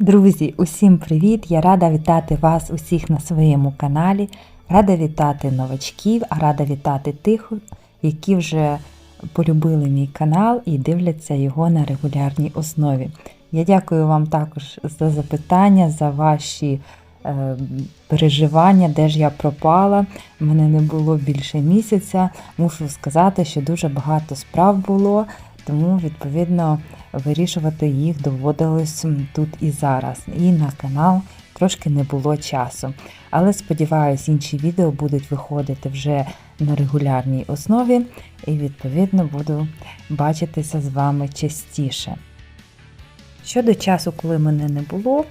Друзі, усім привіт! Я рада вітати вас усіх на своєму каналі. Рада вітати новачків, а рада вітати тих, які вже полюбили мій канал і дивляться його на регулярній основі. Я дякую вам також за запитання, за ваші е, переживання, де ж я пропала. Мене не було більше місяця. Мушу сказати, що дуже багато справ було, тому відповідно вирішувати їх доводилось тут і зараз. І на канал трошки не було часу. Але сподіваюсь, інші відео будуть виходити вже на регулярній основі, і відповідно буду бачитися з вами частіше. Щодо часу, коли мене не було,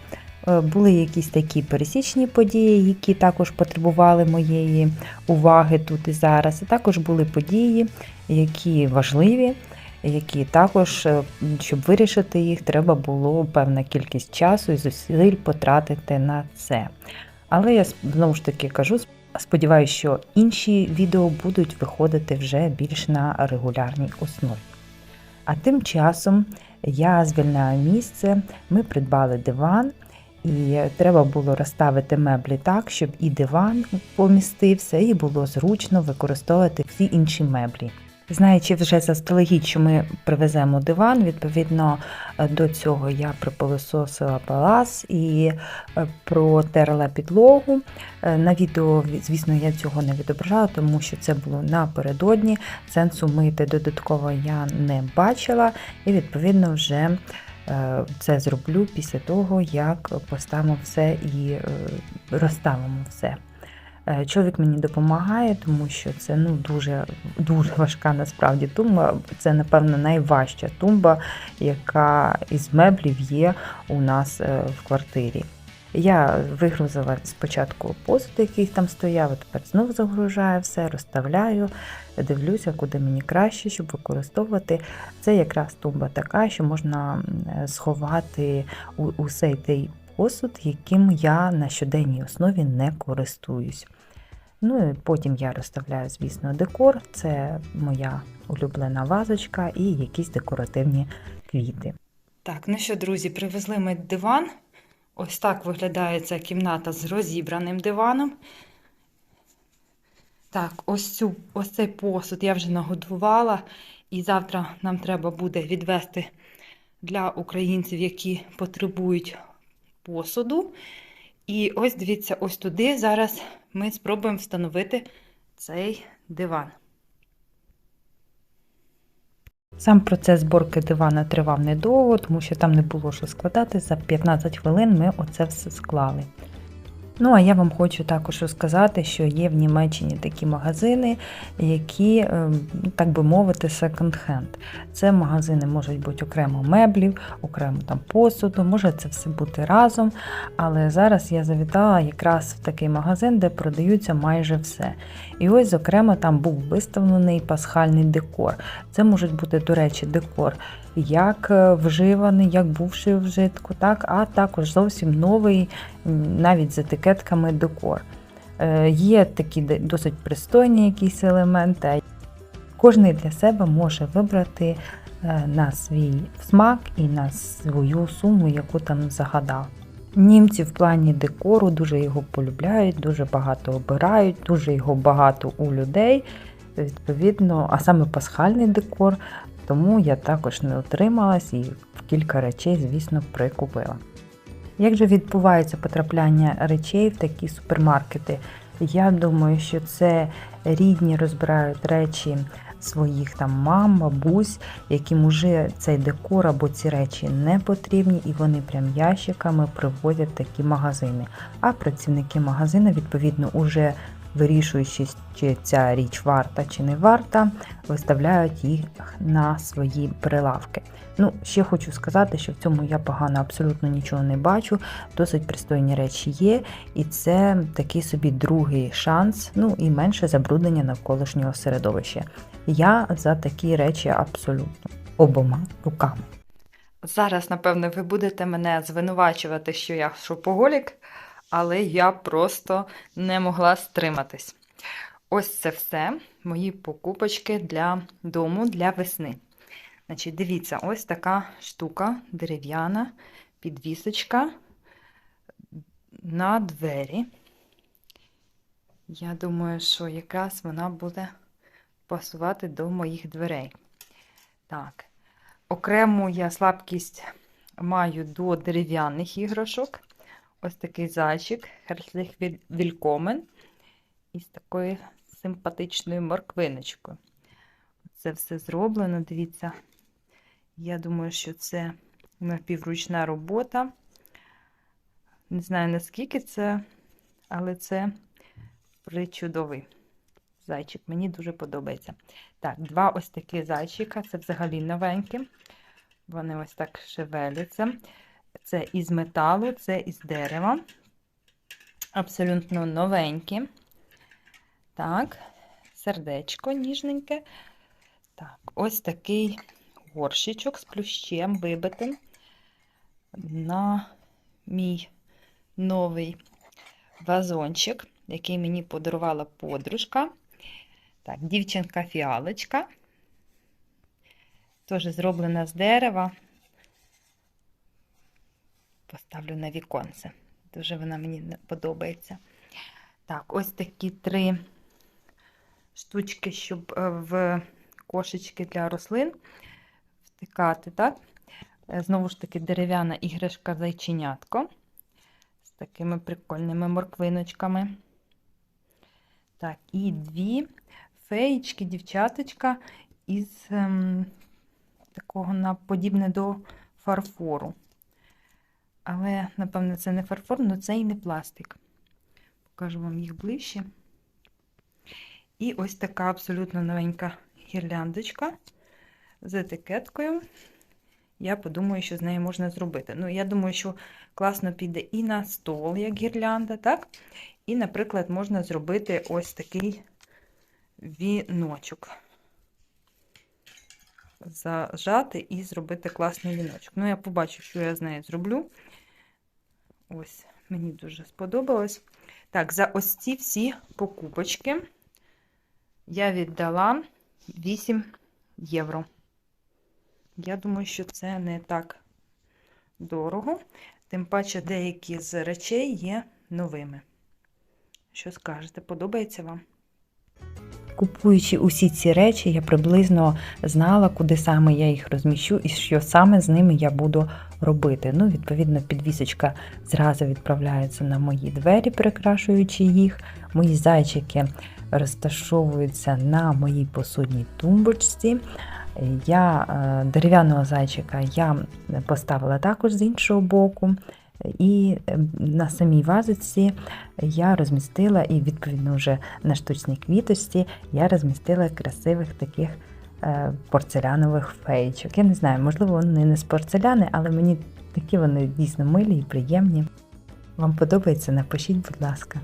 е, були якісь такі пересічні події, які також потребували моєї уваги тут і зараз. І також були події, які важливі, які також, е, щоб вирішити їх, треба було певна кількість часу і зусиль потратити на це. Але я знову ж таки кажу, сподіваюся, що інші відео будуть виходити вже більш на регулярній основі. А тим часом я звільняю місце, ми придбали диван, і треба було розставити меблі так, щоб і диван помістився, і було зручно використовувати всі інші меблі. Знаючи вже заздалегідь, що ми привеземо диван, відповідно до цього я пропилососила палас і е, протерла підлогу. Е, На відео, звісно, я цього не відображала, тому що це було напередодні. Сенсу мити додатково я не бачила, і відповідно вже е, це зроблю після того, як поставимо все і розставимо все. Е, Чоловік мені допомагає, тому що це ну дуже дуже важка насправді тумба. Це, напевно, найважча тумба, яка із меблів є у нас е, в квартирі. Я вигрузила спочатку посуд, який там стояв, а тепер знову загружаю все, розставляю, дивлюся, куди мені краще, щоб використовувати. Це якраз тумба така, що можна сховати усей той посуд, яким я на щоденній основі не користуюсь. Ну і потім я розставляю, звісно, декор. Це моя улюблена вазочка і якісь декоративні квіти. Так, ну що, друзі, привезли ми диван. Ось так виглядає ця кімната з розібраним диваном. Так, ось цю, ось цей посуд я вже нагодувала, і завтра нам треба буде відвести для українців, які потребують посуду. І ось дивіться, ось туди зараз ми спробуємо встановити цей диван. Сам процес зборки дивана тривав недовго, тому що там не було що складати. За 15 хвилин ми оце все склали. Ну, а я вам хочу також розказати, що є в Німеччині такі магазини, які, так би мовити, секонд-хенд. Це магазини можуть бути окремо меблів, окремо там посуду, може це все бути разом. Але зараз я завітала якраз в такий магазин, де продаються майже все. І ось, зокрема, там був виставлений пасхальний декор. Це може бути, до речі, декор як вживаний, як бувший в вжитку, так, а також зовсім новий, навіть з етикетками декор. Є такі досить пристойні якісь елементи. Кожний для себе може вибрати на свій смак і на свою суму, яку там загадав. Німці в плані декору дуже його полюбляють, дуже багато обирають, дуже його багато у людей. Відповідно, а саме пасхальний декор, тому я також не отрималась і кілька речей, звісно, прикупила. Як же відбувається потрапляння речей в такі супермаркети? Я думаю, що це рідні розбирають речі своїх там мам, бабусь, яким уже цей декор або ці речі не потрібні, і вони прям ящиками привозять такі магазини. А працівники магазину, відповідно, уже вирішуючи, чи ця річ варта чи не варта, виставляють їх на свої прилавки. Ну, ще хочу сказати, що в цьому я погано абсолютно нічого не бачу. Досить пристойні речі є, і це такий собі другий шанс, ну і менше забруднення навколишнього середовища. Я за такі речі абсолютно обома руками. Зараз, напевно, ви будете мене звинувачувати, що я шопоголік, але я просто не могла стриматись. Ось це все мої покупочки для дому для весни. Значить, Дивіться, ось така штука дерев'яна, підвісочка на двері. Я думаю, що якраз вона буде пасувати до моїх дверей. Так, окрему я слабкість маю до дерев'яних іграшок. Ось такий зайчик, Херслих Вількомен, із такою симпатичною морквиночкою. Це все зроблено, дивіться. Я думаю, що це напівручна робота. Не знаю, наскільки це, але це причудовий зайчик. Мені дуже подобається. Так, два ось такі зайчика, це взагалі новенькі. Вони ось так шевеляться. Це із металу, це із дерева. Абсолютно новенькі. Так, сердечко ніжненьке. Так, ось такий горщичок з плющем вибитим на мій новий вазончик, який мені подарувала подружка. Так, дівчинка-фіалочка. Теж зроблена з дерева. Поставлю на віконце. Дуже вона мені подобається. Так, ось такі три штучки, щоб е, в кошечки для рослин втикати, так? Е, знову ж таки, дерев'яна іграшка зайченятко з такими прикольними морквиночками. Так, і дві феєчки, дівчаточка із ем, такого на подібне до фарфору. Але, напевно, це не фарфор, але це і не пластик. Покажу вам їх ближче. І ось така абсолютно новенька гірляндочка з етикеткою. Я подумаю, що з нею можна зробити. Ну, я думаю, що класно піде і на стол, як гірлянда, так? І, наприклад, можна зробити ось такий віночок. Зажати і зробити класний віночок. Ну, я побачу, що я з нею зроблю. Ось, мені дуже сподобалось. Так, за ось ці всі покупочки я віддала 8 євро. Я думаю, що це не так дорого, тим паче деякі з речей є новими. Що скажете, подобається вам? Купуючи усі ці речі, я приблизно знала, куди саме я їх розміщу і що саме з ними я буду робити. Ну, відповідно, підвісочка зразу відправляється на мої двері, прикрашуючи їх. Мої зайчики розташовуються на моїй посудній тумбочці. Я е, Дерев'яного зайчика я поставила також з іншого боку. І ем, на самій вазиці я розмістила, і, відповідно, вже на штучній квіточці я розмістила красивих таких е, порцелянових феєчок. Я не знаю, можливо, вони не з порцеляни, але мені такі вони дійсно милі і приємні. Вам подобається? Напишіть, будь ласка.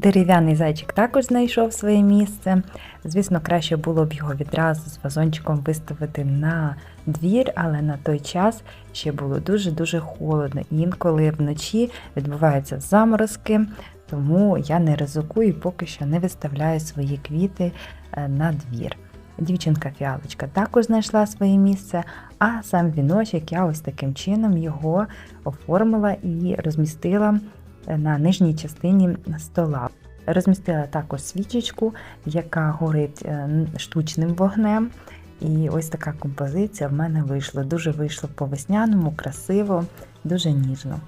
Дерев'яний зайчик також знайшов своє місце. Звісно, краще було б його відразу з вазончиком виставити на двір, але на той час ще було дуже-дуже холодно. Інколи вночі відбуваються заморозки, тому я не ризикую і поки що не виставляю свої квіти е, на двір. Дівчинка-фіалочка також знайшла своє місце, а сам віночок я ось таким чином його оформила і розмістила на нижній частині стола. Розмістила також свічечку, яка горить е, штучним вогнем. І ось така композиція в мене вийшла. Дуже вийшло по весняному, красиво, дуже ніжно.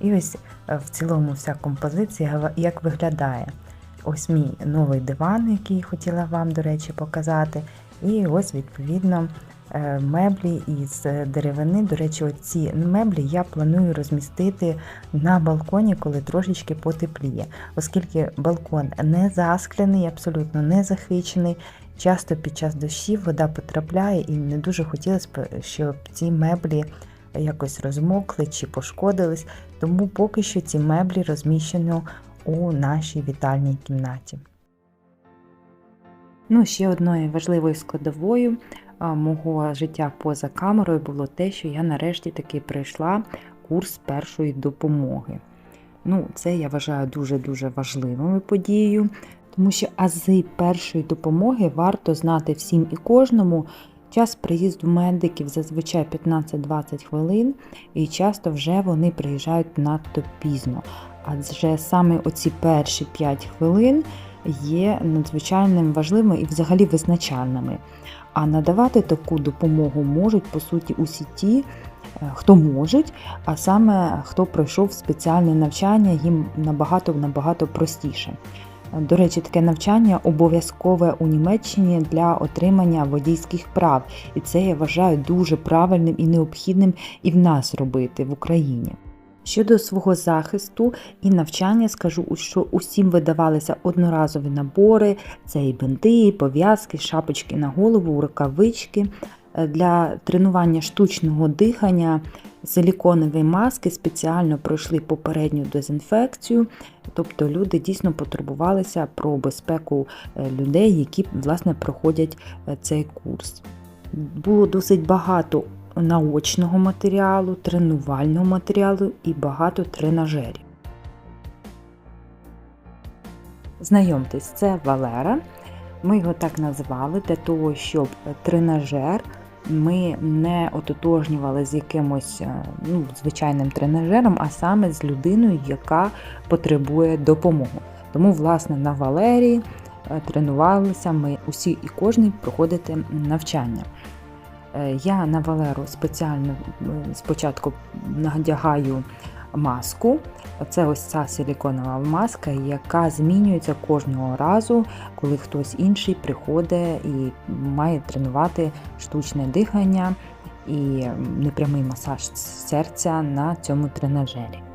І ось е, в цілому вся композиція як виглядає. Ось мій новий диван, який хотіла вам, до речі, показати. І ось, відповідно, меблі із деревини. До речі, ці меблі я планую розмістити на балконі, коли трошечки потепліє, оскільки балкон не заскляний, абсолютно не захищений. Часто під час дощів вода потрапляє, і не дуже хотілося б, щоб ці меблі якось розмокли чи пошкодились. Тому поки що ці меблі розміщено у нашій вітальній кімнаті. Ну, ще одною важливою складовою мого життя поза камерою було те, що я нарешті таки пройшла курс першої допомоги. Ну, Це я вважаю дуже-дуже важливою подією, тому що ази першої допомоги варто знати всім і кожному. Час приїзду медиків зазвичай 15-20 хвилин, і часто вже вони приїжджають надто пізно. Адже саме оці перші 5 хвилин є надзвичайним важливими і взагалі визначальними. А надавати таку допомогу можуть, по суті, усі ті, е, хто можуть, а саме хто пройшов спеціальне навчання, їм набагато набагато простіше. До речі, таке навчання обов'язкове у Німеччині для отримання водійських прав, і це я вважаю дуже правильним і необхідним і в нас робити в Україні. Щодо свого захисту і навчання, скажу, що усім видавалися одноразові набори: це і бинти, і пов'язки, шапочки на голову, рукавички. Для тренування штучного дихання силіконові маски спеціально пройшли попередню дезінфекцію, тобто люди дійсно потурбувалися про безпеку людей, які власне проходять цей курс. Було досить багато наочного матеріалу, тренувального матеріалу і багато тренажерів. Знайомтесь, це Валера. Ми його так назвали для того, щоб тренажер ми не ототожнювали з якимось ну, звичайним тренажером, а саме з людиною, яка потребує допомоги. Тому, власне, на Валерії тренувалися ми усі і кожний проходити навчання. Е, я на Валеру спеціально спочатку надягаю маску. Це ось ця силіконова маска, яка змінюється кожного разу, коли хтось інший приходить і має тренувати штучне дихання і непрямий масаж серця на цьому тренажері.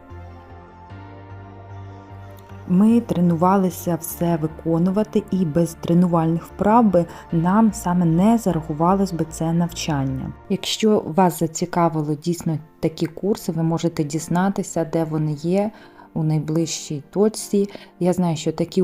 Ми тренувалися все виконувати, і без тренувальних вправ би нам саме не зарахувалось би це навчання. Якщо вас зацікавило дійсно такі курси, ви можете дізнатися, де вони є. У найближчій точці. Я знаю, що такі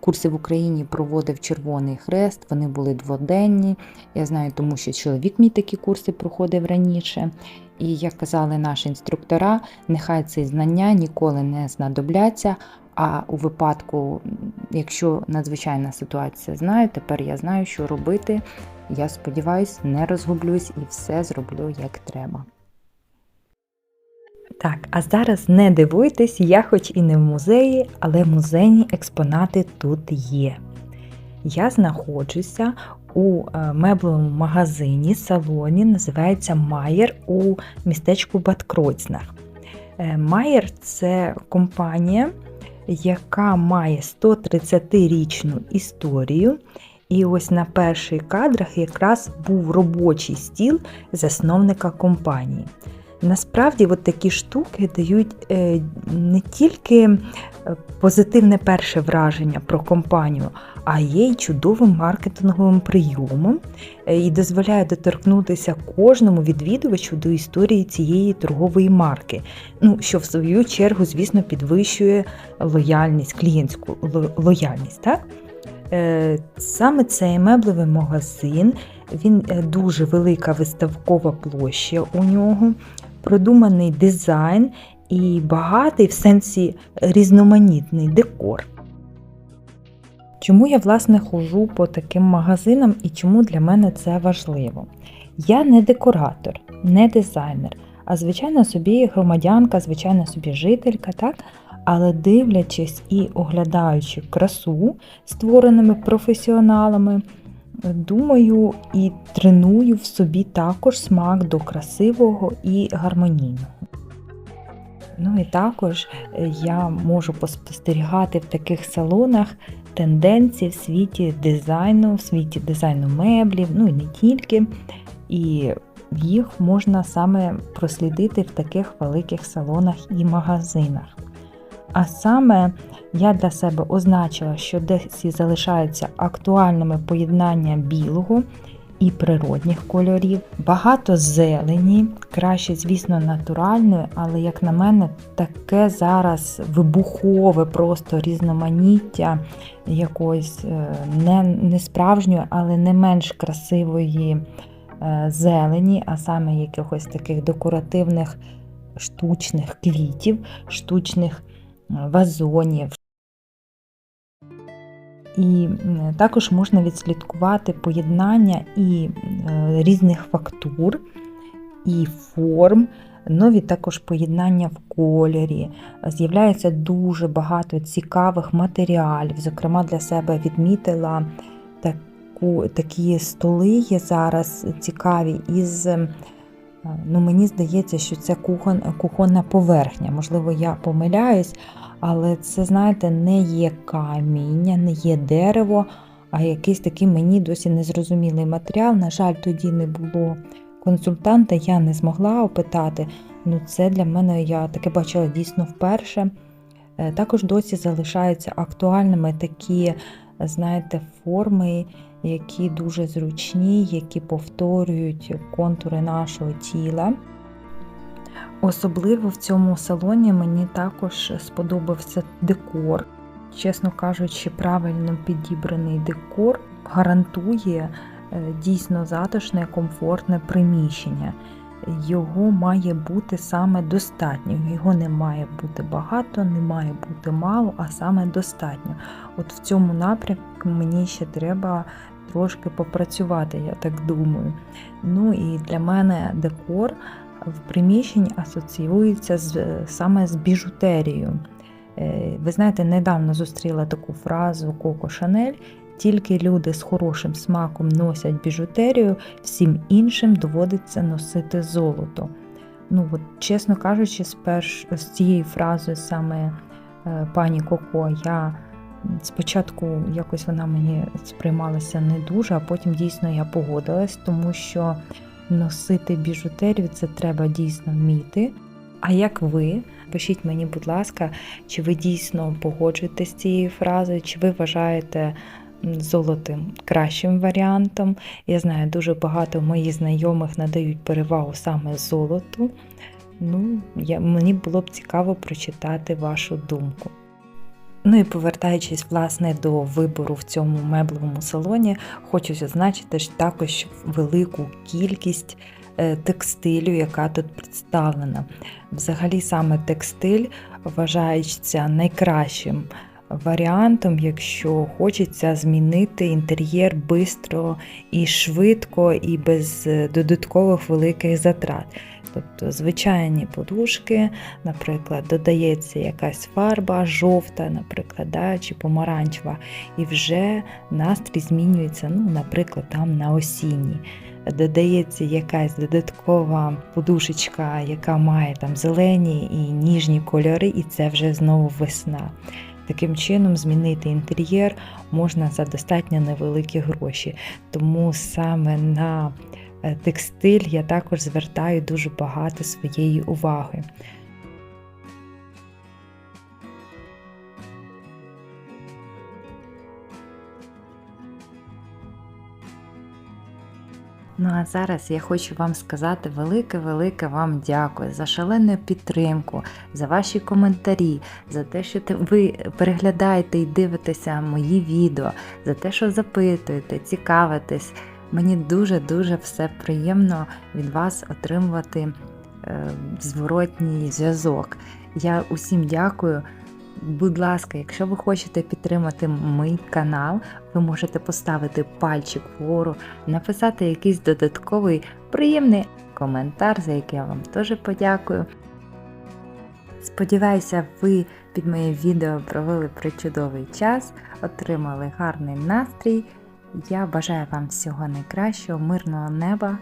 курси в Україні проводив Червоний Хрест, вони були дводенні. Я знаю, тому що чоловік мій такі курси проходив раніше. І, як казали наші інструктора, нехай ці знання ніколи не знадобляться, а у випадку, якщо надзвичайна ситуація знаю, тепер я знаю, що робити. Я сподіваюся, не розгублюсь і все зроблю як треба. Так, а зараз не дивуйтесь, я хоч і не в музеї, але музейні експонати тут є. Я знаходжуся у е, меблевому магазині, салоні, називається Майер у містечку Баткроцнах. Е, Майер це компанія, яка має 130-річну історію. І ось на перших кадрах якраз був робочий стіл засновника компанії. Насправді, от такі штуки дають е, не тільки е, позитивне перше враження про компанію, а є й чудовим маркетинговим прийомом е, і дозволяє доторкнутися кожному відвідувачу до історії цієї торгової марки, ну, що в свою чергу, звісно, підвищує лояльність, клієнтську лояльність. так? Саме цей меблевий магазин, він дуже велика виставкова площа у нього продуманий дизайн і багатий в сенсі різноманітний декор. Чому я, власне, ходжу по таким магазинам і чому для мене це важливо? Я не декоратор, не дизайнер, а звичайно собі громадянка, звичайно собі жителька, так? але дивлячись і оглядаючи красу, створеними професіоналами, думаю і треную в собі також смак до красивого і гармонійного. Ну і також е, я можу поспостерігати в таких салонах тенденції в світі дизайну, в світі дизайну меблів, ну і не тільки. І їх можна саме прослідити в таких великих салонах і магазинах. А саме я для себе означила, що десь залишаються актуальними поєднання білого і природних кольорів, багато зелені, краще, звісно, натуральної, але, як на мене, таке зараз вибухове просто різноманіття якоїсь е, не, не справжньої, але не менш красивої е, зелені, а саме якихось таких декоративних штучних квітів, штучних вазонів. І також можна відслідкувати поєднання і різних фактур, і форм, нові також поєднання в кольорі. З'являється дуже багато цікавих матеріалів. Зокрема, для себе відмітила таку, такі столи є зараз цікаві із. Ну, Мені здається, що це кухон, кухонна поверхня. Можливо, я помиляюсь, але це, знаєте, не є каміння, не є дерево, а якийсь такий мені досі незрозумілий матеріал. На жаль, тоді не було консультанта, я не змогла опитати. Ну, Це для мене я таке бачила дійсно вперше. Е, також досі залишаються актуальними такі, знаєте, форми, які дуже зручні, які повторюють контури нашого тіла. Особливо в цьому салоні мені також сподобався декор. Чесно кажучи, правильно підібраний декор гарантує е, дійсно затишне, комфортне приміщення. Його має бути саме достатньо. Його не має бути багато, не має бути мало, а саме достатньо. От в цьому напрямку мені ще треба трошки попрацювати, я так думаю. Ну і для мене декор в приміщенні асоціюється з, саме з біжутерією. Е, ви знаєте, недавно зустріла таку фразу Коко Шанель. Тільки люди з хорошим смаком носять біжутерію, всім іншим доводиться носити золото. Ну, от, Чесно кажучи, сперш, з цією фразою саме е, пані Коко я спочатку якось вона мені сприймалася не дуже, а потім дійсно я погодилась, тому що носити біжутерію це треба дійсно вміти. А як ви? Пишіть мені, будь ласка, чи ви дійсно погоджуєтесь з цією фразою, чи ви вважаєте золотим кращим варіантом? Я знаю, дуже багато моїх знайомих надають перевагу саме золоту. Ну, я, Мені було б цікаво прочитати вашу думку. Ну і повертаючись власне до вибору в цьому меблевому салоні, хочу зазначити що також велику кількість е, текстилю, яка тут представлена. Взагалі, саме текстиль вважається найкращим варіантом, якщо хочеться змінити інтер'єр швидко і швидко, і без е, додаткових великих затрат. Тобто звичайні подушки, наприклад, додається якась фарба, жовта, наприклад, да, чи помаранчева, і вже настрій змінюється, ну, наприклад, там на осінній. Додається якась додаткова подушечка, яка має там зелені і ніжні кольори, і це вже знову весна. Таким чином, змінити інтер'єр можна за достатньо невеликі гроші. Тому саме на текстиль я також звертаю дуже багато своєї уваги. Ну а зараз я хочу вам сказати велике-велике вам дякую за шалену підтримку, за ваші коментарі, за те, що ви переглядаєте і дивитеся мої відео, за те, що запитуєте, цікавитесь. Мені дуже-дуже все приємно від вас отримувати е, зворотній зв'язок. Я усім дякую. Будь ласка, якщо ви хочете підтримати мій канал, ви можете поставити пальчик вгору, написати якийсь додатковий приємний коментар, за який я вам теж подякую. Сподіваюся, ви під моє відео провели причудовий час, отримали гарний настрій. Я бажаю вам всього найкращого, мирного неба,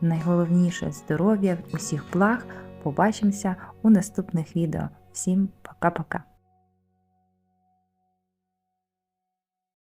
найголовніше здоров'я, усіх благ. Побачимося у наступних відео. Всім пока-пока!